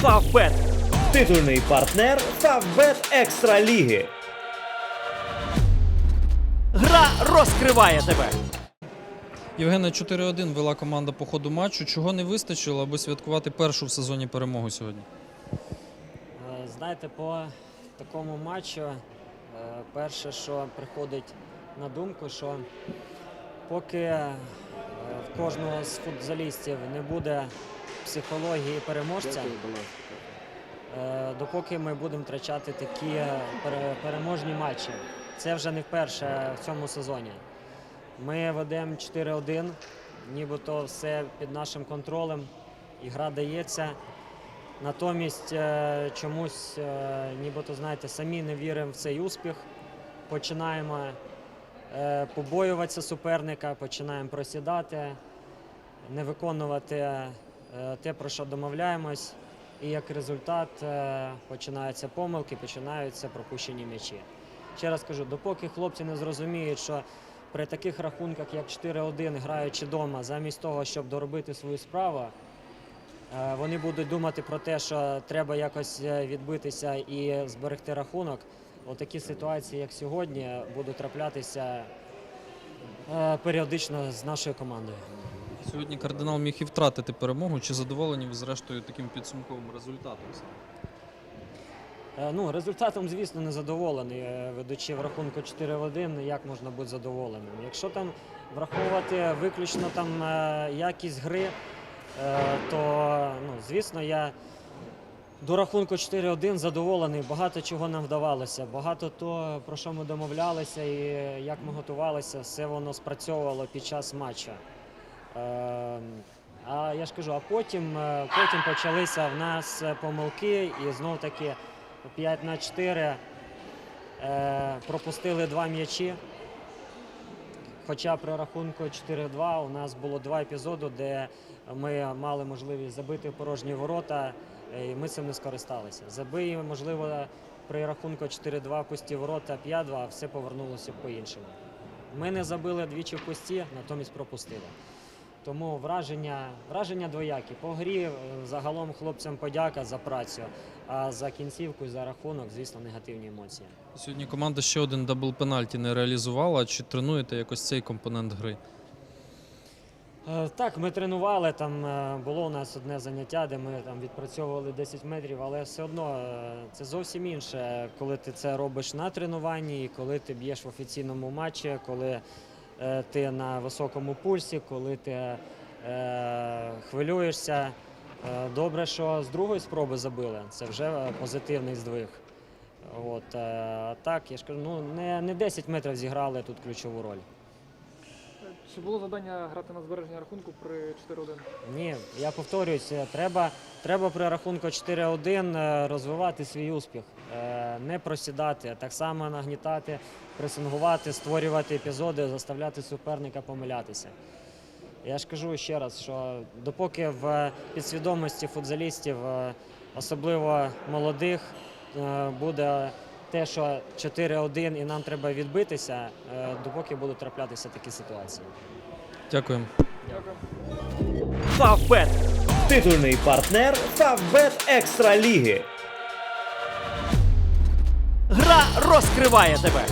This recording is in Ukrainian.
Фавбет. Титульний партнер Фавбет Екстра Ліги. Гра розкриває тебе. Євгена 4-1 вела команда по ходу матчу. Чого не вистачило, аби святкувати першу в сезоні перемогу сьогодні? Е, Знаєте, по такому матчу е, перше, що приходить на думку, що поки в кожного з футболістів не буде психології переможця, е, допоки ми будемо втрачати такі переможні матчі. Це вже не вперше в цьому сезоні. Ми ведемо 4-1, нібито все під нашим контролем, і гра дається. Натомість е, чомусь, е, нібито знаєте, самі не віримо в цей успіх. Починаємо е, побоюватися суперника, починаємо просідати, не виконувати е, те, про що домовляємось. І як результат е, починаються помилки, починаються пропущені м'ячі. Ще раз кажу, допоки хлопці не зрозуміють, що при таких рахунках, як 4-1, граючи вдома, замість того, щоб доробити свою справу, Е, Вони будуть думати про те, що треба якось е, відбитися і зберегти рахунок. Отакі ситуації, як сьогодні, будуть траплятися е, періодично з нашою командою. Сьогодні кардинал міг і втратити перемогу. Чи задоволені ви зрештою таким підсумковим результатом? Е, Ну, результатом, звісно, не задоволений. Е, Ведучи в рахунку 4 в 1, як можна бути задоволеним? Якщо там враховувати виключно там е, якість гри, е, то ну, звісно, я до рахунку 4-1 задоволений. Багато чого нам вдавалося. Багато того, про що ми домовлялися і як ми готувалися, все воно спрацьовувало під час матчу. Е, А я ж кажу, а потім, е, потім почалися в нас е, помилки, і знов таки 5 на 4 е, пропустили два м'ячі. Хоча при рахунку 4-2 у нас було два епізоди, де ми мали можливість забити порожні ворота, е, і ми цим не скористалися. Забий, можливо, при рахунку 4-2 пусті ворота 5-2, все повернулося по-іншому. Ми не забили двічі в пусті, натомість пропустили. Тому враження, враження двоякі. По грі е, загалом хлопцям подяка за працю, а за кінцівку і за рахунок, звісно, негативні емоції. Сьогодні команда ще один дабл пенальті не реалізувала. Чи тренуєте якось цей компонент гри? Е, Так, ми тренували. Там е, було у нас одне заняття, де ми там відпрацьовували 10 метрів, але все одно це зовсім інше, коли ти це робиш на тренуванні, коли ти б'єш в офіційному матчі, коли ти на високому пульсі, коли ти е, хвилюєшся. Е, Добре, що з другої спроби забили. Це вже е, позитивний здвиг. От, е, так, я ж кажу, ну не, не 10 метрів зіграли тут ключову роль. Чи було завдання грати на збереження рахунку при 4-1? Ні, я повторююся, треба, треба при рахунку 4-1 е, розвивати свій успіх, е, не просідати, а так само нагнітати, пресингувати, створювати епізоди, заставляти суперника помилятися. Я ж кажу ще раз, що допоки в підсвідомості футзалістів, е, особливо молодих, е, буде те, що 4-1 і нам треба відбитися, е, допоки будуть траплятися такі ситуації. Дякуємо. Фавбет. Титульний партнер Фавбет Екстра Ліги. Гра розкриває тебе.